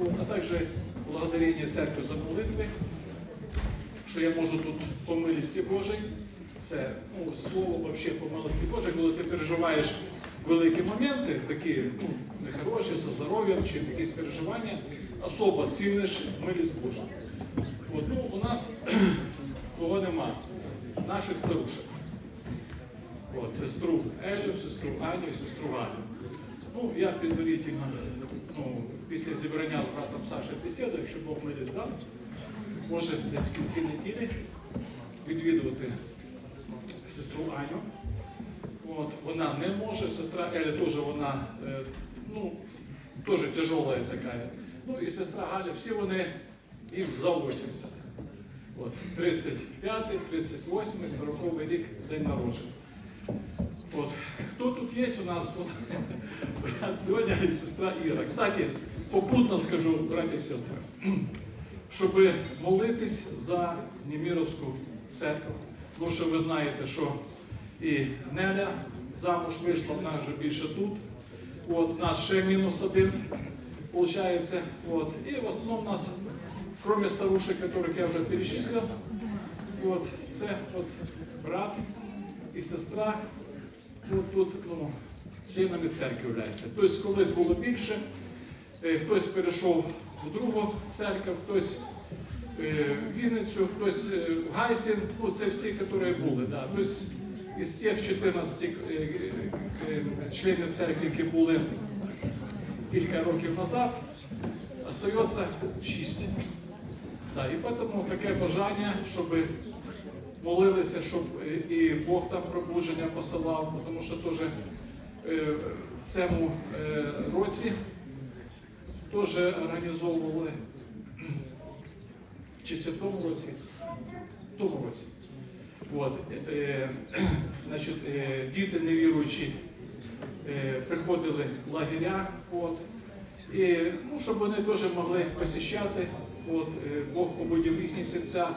А также благодарение церкви за молитви, що я можу тут по милості Божій. Це ну, слово вообще по милості Божій, коли ти переживаєш великі моменти, такі ну, нехороші, зі здоров'ям чи якісь переживання, особо ціниш милість Божу. От, ну, у нас кого нема, наших старушек. От, сестру Елю, сестру Аню, сестру Галю. Ну, я підворітельно, ну, після зібрання з братом Саші бесіду, якщо Бог милість дасть, може десь в кінці неділі відвідувати сестру Аню. От, вона не може, сестра Еля теж вона, е, ну, теж тяжела така. Ну і сестра Галя, всі вони їм за 80. От, 35, 38, 40 рік день народження. От. Тут є у нас? От, брат Доня і сестра Іра. Кстати, попутно скажу, браті і сестри, щоб молитись за Німіровську церкву. Тому що ви знаєте, що і Неля замуж вийшла, вона вже більше тут. От, у нас ще мінус один, виходить. От. І в основному у нас, кроме старушек, яких я вже перечислив, от, це от брат і сестра тут, тут ну, членами церкви являються. Тобто колись було більше, е, хтось перейшов в другу церкву, хтось е, в Вінницю, хтось е, в Гайсін, ну це всі, які були. Да. Тобто із тих 14 е, е, членів церкви, які були кілька років назад, остається 6. Да, і тому таке бажання, щоб молилися, щоб і Бог там пробудження посилав, тому що теж е, в цьому е, році теж організовували, чи це в тому році? В тому році. От, е, е, значить, е, діти невіруючі е, приходили в лагеря, от, і, ну, щоб вони теж могли посіщати, от, е, Бог побудив їхні серця,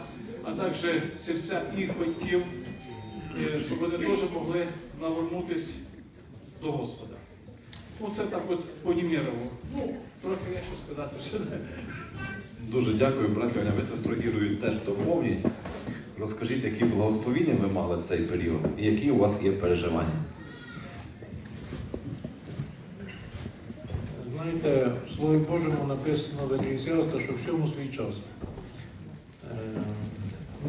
а також серця їх батьків, щоб вони теж могли навернутися до Господа. Ну, це так от по Німєрову. Ну, трохи є що сказати. Що... Дуже дякую, брат Льоня. Ви сестру Ірою теж доповніть. Розкажіть, які благословіння ви мали в цей період і які у вас є переживання. Знаєте, в Слові Божому написано в Еклесіаста, що всьому свій час.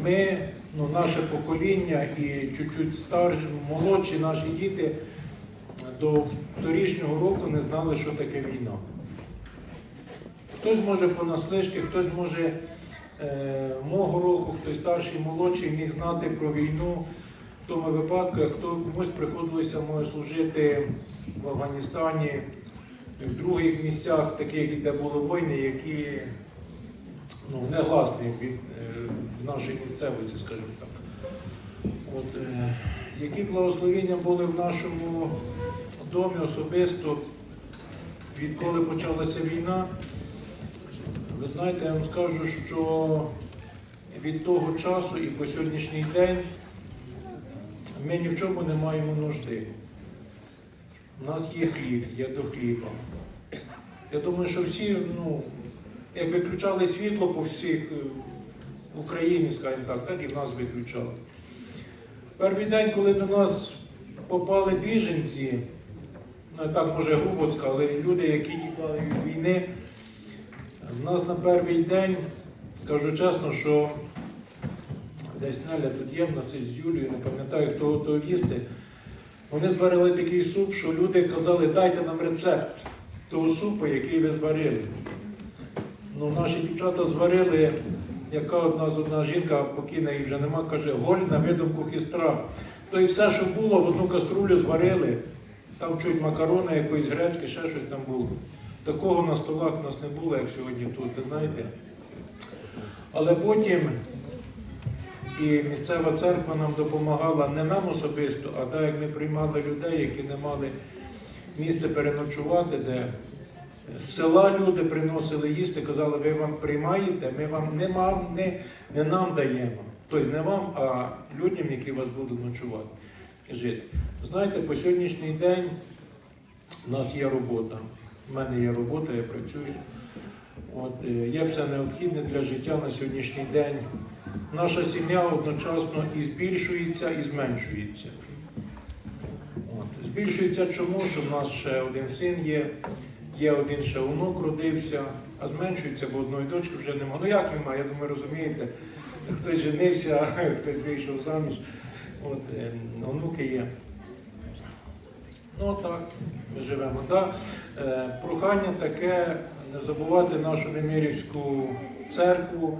Ми, ну, наше покоління і чуть-чуть старші, молодші наші діти до торішнього року не знали, що таке війна. Хтось може понаслишки, хтось може е, мого року, хтось старший, молодший міг знати про війну в тому випадку, хто комусь приходилося може служити в Афганістані, в других місцях, таких, де були війни, які ну, негласні від е, в місцевості, скажімо так. От, е, які благословення були в нашому домі особисто, відколи почалася війна? Ви знаєте, я вам скажу, що від того часу і по сьогоднішній день ми ні в чому не маємо нужди. У нас є хліб, є до хліба. Я думаю, що всі, ну, як виключали світло по всіх е, в Україні, скажімо так, так і в нас виключали. Перший день, коли до нас попали біженці, ну так може грубо сказати, люди, які тікали від війни, в нас на перший день, скажу чесно, що десь Наля тут є, в нас із Юлією, не пам'ятаю, хто готов їсти. Вони зварили такий суп, що люди казали, дайте нам рецепт того супу, який ви зварили. Ну, наші дівчата зварили, яка одна з одна жінка, покійна її вже нема, каже, голь на видумку хистра. То і все, що було, в одну каструлю зварили, там чуть макарони, якоїсь гречки, ще щось там було. Такого на столах у нас не було, як сьогодні тут, ви знаєте. Але потім і місцева церква нам допомагала не нам особисто, а так як ми приймали людей, які не мали місце переночувати, де з села люди приносили їсти, казали, ви вам приймаєте, ми вам не, вам, не, не нам даємо. Тобто не вам, а людям, які вас будуть ночувати. жити. Знаєте, по сьогоднішній день у нас є робота. У мене є робота, я працюю. От, е, є все необхідне для життя на сьогоднішній день. Наша сім'я одночасно і збільшується, і зменшується. От. Збільшується чому? Що в нас ще один син є, є один ще онук родився, а зменшується, бо одної дочки вже немає. Ну як немає, я думаю, розумієте, хтось женився, хтось вийшов заміж. От, е, онуки є. Ну так, ми живемо. Да. Е, прохання таке не забувати нашу Немирівську церкву,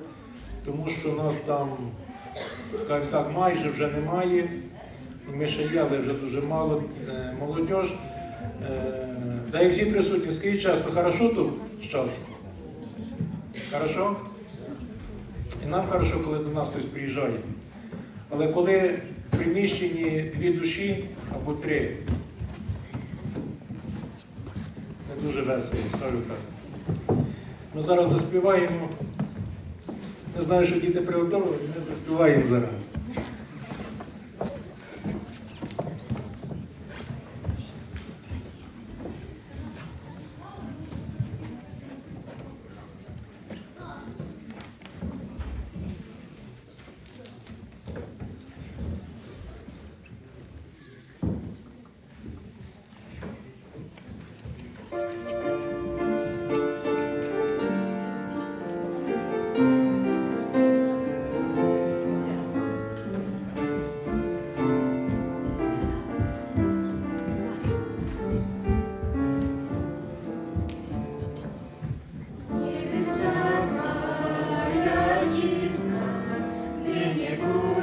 тому що нас там, скажімо так, майже вже немає. Ми ще є, але вже дуже мало е, молодь. Е, да і всі присутні, скажіть часто, хорошо тут з часом? Хорошо? І нам хорошо, коли до нас хтось приїжджає. Але коли в приміщенні дві душі або три, не дуже весело, скажу так. Ми зараз заспіваємо. Не знаю, що діти приготували, ми заспіваємо зараз. you.